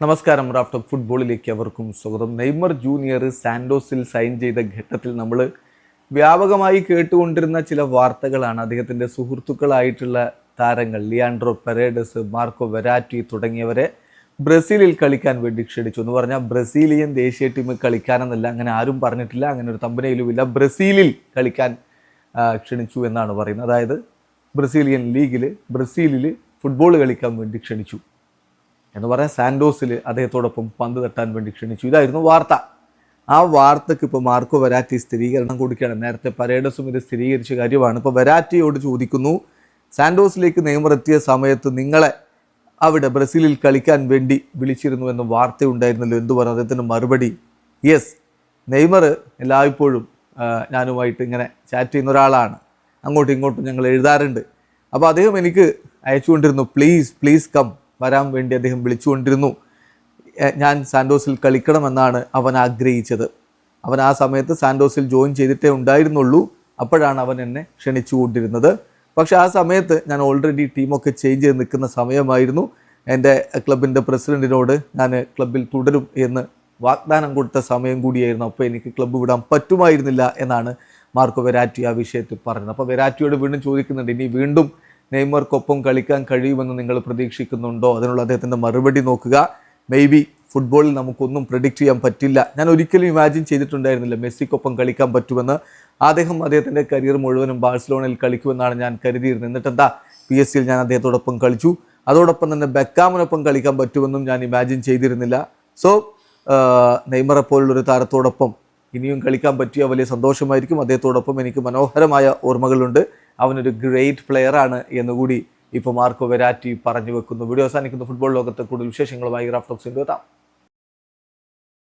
നമസ്കാരം raft of ഫുട്ബോളിലേക്ക് അവർക്കും സ്വാഗതം. നെയ്മർ ജൂനിയർ സാൻഡോസിൽ സൈൻ ചെയ്ത ഘട്ടത്തിൽ നമ്മൾ വ്യാപകമായി കേട്ടുകൊണ്ടിരുന്ന ചില വാർത്തകളാണ്. അദ്ദേഹത്തിന്റെ സുഹൃത്തുക്കളായിട്ടുള്ള താരങ്ങൾ ലിയാൻഡ്രോ പെരേഡസ് മാർക്കോ വെരാറ്റി തുടങ്ങിയവരെ ബ്രസീലിൽ കളിക്കാൻ വേണ്ടി ക്ഷണിച്ചു. എന്ന് പറഞ്ഞാൽ ബ്രസീലിയൻ ദേശീയ ടീമിൽ കളിക്കാനെന്നല്ല അങ്ങനെ ആരും പറഞ്ഞിട്ടില്ല അങ്ങനെ ഒരു തമ്പനയിലും ഇല്ല ബ്രസീലിൽ കളിക്കാൻ ക്ഷണിച്ചു എന്നാണ് പറയുന്നത്. അതായത് ബ്രസീലിയൻ ലീഗിൽ ബ്രസീലിൽ ഫുട്ബോൾ കളിക്കാൻ വേണ്ടി ക്ഷണിച്ചു. എന്ന് പറയാൻ സാൻഡോസിൽ അദ്ദേഹത്തോടൊപ്പം പന്ത് തട്ടാൻ വേണ്ടി ക്ഷണിച്ചു. ഇതായിരുന്നു വാർത്ത. ആ വാർത്തക്ക് ഇപ്പോൾ മാർക്കോ വെരാറ്റി സ്ഥിരീകരണം കൊടുക്കുകയാണ്. നേരത്തെ പരേഡസും ഇത് സ്ഥിരീകരിച്ച കാര്യമാണ്. ഇപ്പോൾ വരാറ്റിയോട് ചോദിക്കുന്നു സാൻഡോസിലേക്ക് നെയ്മർ എത്തിയ സമയത്ത് നിങ്ങളെ അവിടെ ബ്രസീലിൽ കളിക്കാൻ വേണ്ടി വിളിച്ചിരുന്നു എന്ന വാർത്തയുണ്ടായിരുന്നല്ലോ. എന്തു പറഞ്ഞു അദ്ദേഹത്തിന് മറുപടി? യെസ് നെയ്മർ എല്ലായ്പ്പോഴും ഞാനുമായിട്ട് ഇങ്ങനെ ചാറ്റ് ചെയ്യുന്ന ഒരാളാണ്. അങ്ങോട്ടും ഇങ്ങോട്ടും ഞങ്ങൾ എഴുതാറുണ്ട്. അപ്പോൾ അദ്ദേഹം എനിക്ക് അയച്ചുകൊണ്ടിരുന്നു പ്ലീസ് പ്ലീസ് കം. വരാൻ വേണ്ടി അദ്ദേഹം വിളിച്ചുകൊണ്ടിരുന്നു. ഞാൻ സാൻഡോസിൽ കളിക്കണമെന്നാണ് അവൻ ആഗ്രഹിച്ചത്. അവൻ ആ സമയത്ത് സാൻഡോസിൽ ജോയിൻ ചെയ്തിട്ടേ ഉണ്ടായിരുന്നുള്ളൂ. അപ്പോഴാണ് അവൻ എന്നെ ക്ഷണിച്ചുകൊണ്ടിരുന്നത്. പക്ഷേ ആ സമയത്ത് ഞാൻ ഓൾറെഡി ടീമൊക്കെ ചേഞ്ച് ചെയ്ത് നിൽക്കുന്ന സമയമായിരുന്നു. എന്റെ ക്ലബിന്റെ പ്രസിഡന്റിനോട് ഞാൻ ക്ലബിൽ തുടരും എന്ന് വാഗ്ദാനം കൊടുത്ത സമയം കൂടിയായിരുന്നു. അപ്പോൾ എനിക്ക് ക്ലബ്ബ് വിടാൻ പറ്റുമായിരുന്നില്ല എന്നാണ് മാർക്കോ വെരാറ്റി ആ വിഷയത്തിൽ പറഞ്ഞത്. അപ്പോൾ വെരാറ്റിയോട് വീണ്ടും ചോദിക്കുന്നുണ്ട് ഇനി വീണ്ടും നെയ്മർക്കൊപ്പം കളിക്കാൻ കഴിയുമെന്ന് നിങ്ങൾ പ്രതീക്ഷിക്കുന്നുണ്ടോ? അതിനുള്ള അദ്ദേഹത്തിന്റെ മറുപടി നോക്കുക. മേ ബി ഫുട്ബോളിൽ നമുക്കൊന്നും പ്രഡിക്റ്റ് ചെയ്യാൻ പറ്റില്ല. ഞാൻ ഒരിക്കലും ഇമാജിൻ ചെയ്തിട്ടുണ്ടായിരുന്നില്ല മെസ്സിക്കൊപ്പം കളിക്കാൻ പറ്റുമെന്ന്. അദ്ദേഹം അദ്ദേഹത്തിന്റെ കരിയർ മുഴുവനും ബാഴ്സലോണയിൽ കളിക്കുമെന്നാണ് ഞാൻ കരുതിയിരുന്നത്. എന്നിട്ട് എന്താ പി എസ് സിയിൽ ഞാൻ അദ്ദേഹത്തോടൊപ്പം കളിച്ചു. അതോടൊപ്പം തന്നെ ബെക്കാമിനൊപ്പം കളിക്കാൻ പറ്റുമെന്നും ഞാൻ ഇമാജിൻ ചെയ്തിരുന്നില്ല. സോ നെയ്മറെ പോലുള്ളൊരു താരത്തോടൊപ്പം ഇനിയും കളിക്കാൻ പറ്റിയ വലിയ സന്തോഷമായിരിക്കും. അദ്ദേഹത്തോടൊപ്പം എനിക്ക് മനോഹരമായ ഓർമ്മകളുണ്ട്. അവനൊരു ഗ്രേറ്റ് പ്ലെയറാണ് എന്നുകൂടി ഇപ്പോൾ മാർക്കോ വെരാറ്റി പറഞ്ഞു വെക്കുന്നു. വീഡിയോ അവസാനിക്കുന്ന. ഫുട്ബോൾ ലോകത്തെ കൂടുതൽ വിശേഷങ്ങളുമായി ഗ്രാഫ്റ്റോക്സിന്റെ എത്താം.